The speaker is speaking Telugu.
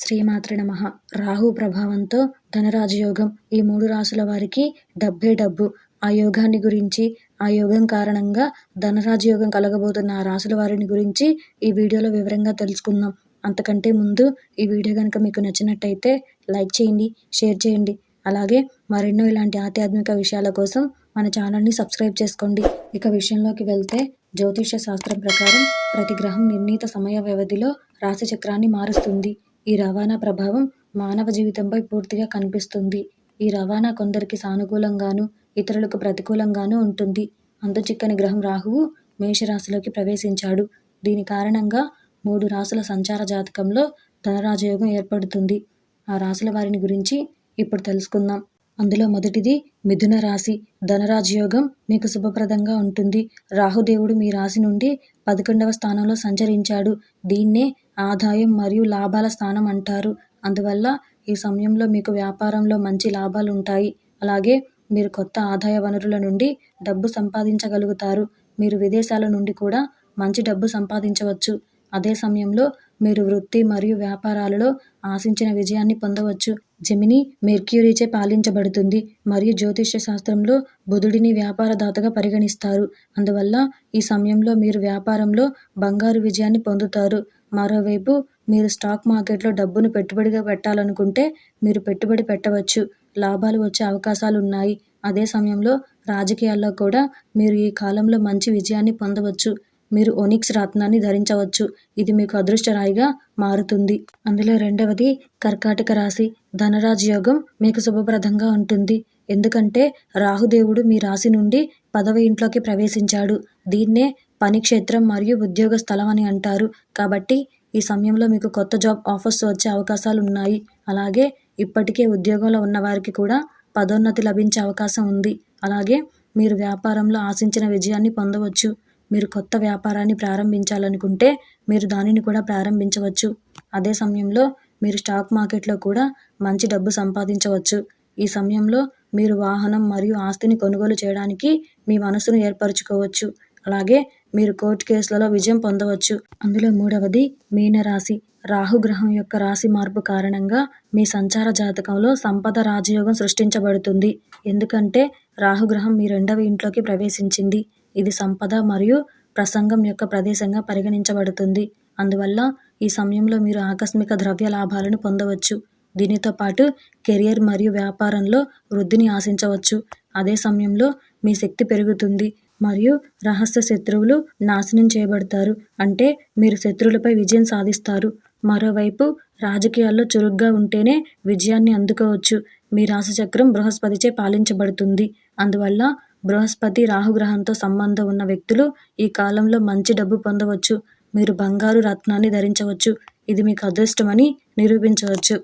శ్రీమాత్ర నమ. రాహు ప్రభావంతో ధనరాజయోగం. ఈ మూడు రాసుల వారికి డబ్బే డబ్బు. ఆ యోగాన్ని గురించి ఆ యోగం కారణంగా ధనరాజయోగం కలగబోతున్న ఆ రాసుల వారిని గురించి ఈ వీడియోలో వివరంగా తెలుసుకుందాం. అంతకంటే ముందు ఈ వీడియో కనుక మీకు నచ్చినట్టయితే లైక్ చేయండి షేర్ చేయండి. అలాగే మరెన్నో ఇలాంటి ఆధ్యాత్మిక విషయాల కోసం మన ఛానల్ని సబ్స్క్రైబ్ చేసుకోండి. ఇక విషయంలోకి వెళ్తే జ్యోతిష శాస్త్రం ప్రకారం ప్రతి గ్రహం నిర్ణీత సమయ వ్యవధిలో రాశి చక్రాన్ని మారుస్తుంది. ఈ రవాణా ప్రభావం మానవ జీవితంపై పూర్తిగా కనిపిస్తుంది. ఈ రవాణా కొందరికి సానుకూలంగాను ఇతరులకు ప్రతికూలంగానూ ఉంటుంది. చిక్కని గ్రహం రాహువు మేషరాశిలోకి ప్రవేశించాడు. దీని కారణంగా మూడు రాసుల సంచార జాతకంలో ధనరాజయోగం ఏర్పడుతుంది. ఆ రాసుల వారిని గురించి ఇప్పుడు తెలుసుకుందాం. అందులో మొదటిది మిథున రాశి. ధనరాజయోగం మీకు శుభప్రదంగా ఉంటుంది. రాహుదేవుడు మీ రాశి నుండి పదకొండవ స్థానంలో సంచరించాడు. దీన్నే ఆదాయం మరియు లాభాల స్థానం అంటారు. అందువల్ల ఈ సమయంలో మీకు వ్యాపారంలో మంచి లాభాలు ఉంటాయి. అలాగే మీరు కొత్త ఆదాయ వనరుల నుండి డబ్బు సంపాదించగలుగుతారు. మీరు విదేశాల నుండి కూడా మంచి డబ్బు సంపాదించవచ్చు. అదే సమయంలో మీరు వృత్తి మరియు వ్యాపారాలలో ఆశించిన విజయాన్ని పొందవచ్చు. జెమిని మెర్క్యూరీచే పాలించబడుతుంది మరియు జ్యోతిష్య శాస్త్రంలో బుధుడిని వ్యాపారదాతగా పరిగణిస్తారు. అందువల్ల ఈ సమయంలో మీరు వ్యాపారంలో బంగారు విజయాన్ని పొందుతారు. మరోవైపు మీరు స్టాక్ మార్కెట్లో డబ్బును పెట్టుబడిగా పెట్టాలనుకుంటే మీరు పెట్టుబడి పెట్టవచ్చు. లాభాలు వచ్చే అవకాశాలు ఉన్నాయి. అదే సమయంలో రాజకీయాల్లో కూడా మీరు ఈ కాలంలో మంచి విజయాన్ని పొందవచ్చు. మీరు ఒనిక్స్ రత్నాన్ని ధరించవచ్చు. ఇది మీకు అదృష్టరాయిగా మారుతుంది. అందులో రెండవది కర్కాటక రాశి. ధనరాజ యోగం మీకు శుభప్రదంగా ఉంటుంది. ఎందుకంటే రాహుదేవుడు మీ రాశి నుండి పదవ ఇంట్లోకి ప్రవేశించాడు. దీన్నే పనిక్షేత్రం మరియు ఉద్యోగ స్థలం అని అంటారు. కాబట్టి ఈ సమయంలో మీకు కొత్త జాబ్ ఆఫర్స్ వచ్చే అవకాశాలు ఉన్నాయి. అలాగే ఇప్పటికే ఉద్యోగంలో ఉన్న వారికి కూడా పదోన్నతి లభించే అవకాశం ఉంది. అలాగే మీరు వ్యాపారంలో ఆశించిన విజయాన్ని పొందవచ్చు. మీరు కొత్త వ్యాపారాన్ని ప్రారంభించాలనుకుంటే మీరు దానిని కూడా ప్రారంభించవచ్చు. అదే సమయంలో మీరు స్టాక్ మార్కెట్లో కూడా మంచి డబ్బు సంపాదించవచ్చు. ఈ సమయంలో మీరు వాహనం మరియు ఆస్తిని కొనుగోలు చేయడానికి మీ మనసును ఏర్పరచుకోవచ్చు. అలాగే మీరు కోర్టు కేసులలో విజయం పొందవచ్చు. అందులో మూడవది మీనరాశి. రాహుగ్రహం యొక్క రాశి మార్పు కారణంగా మీ సంచార జాతకంలో సంపద రాజయోగం సృష్టించబడుతుంది. ఎందుకంటే రాహుగ్రహం మీ రెండవ ఇంట్లోకి ప్రవేశించింది. ఇది సంపద మరియు ప్రసంగం యొక్క ప్రదేశంగా పరిగణించబడుతుంది. అందువల్ల ఈ సమయంలో మీరు ఆకస్మిక ద్రవ్య లాభాలను పొందవచ్చు. దీనితో పాటు కెరియర్ మరియు వ్యాపారంలో వృద్ధిని ఆశించవచ్చు. అదే సమయంలో మీ శక్తి పెరుగుతుంది. మరియు రహస్య శత్రువులు నాశనం చేయబడతారు. అంటే మీరు శత్రువులపై విజయం సాధిస్తారు. మరోవైపు రాజకీయాల్లో చురుగ్గా ఉంటేనే విజయాన్ని అందుకోవచ్చు. మీ రాశిచక్రం బృహస్పతిచే పాలించబడుతుంది. అందువల్ల బృహస్పతి రాహుగ్రహంతో సంబంధం ఉన్న వ్యక్తులు ఈ కాలంలో మంచి డబ్బు పొందవచ్చు. మీరు బంగారు రత్నాన్ని ధరించవచ్చు. ఇది మీకు అదృష్టమని నిరూపించవచ్చు.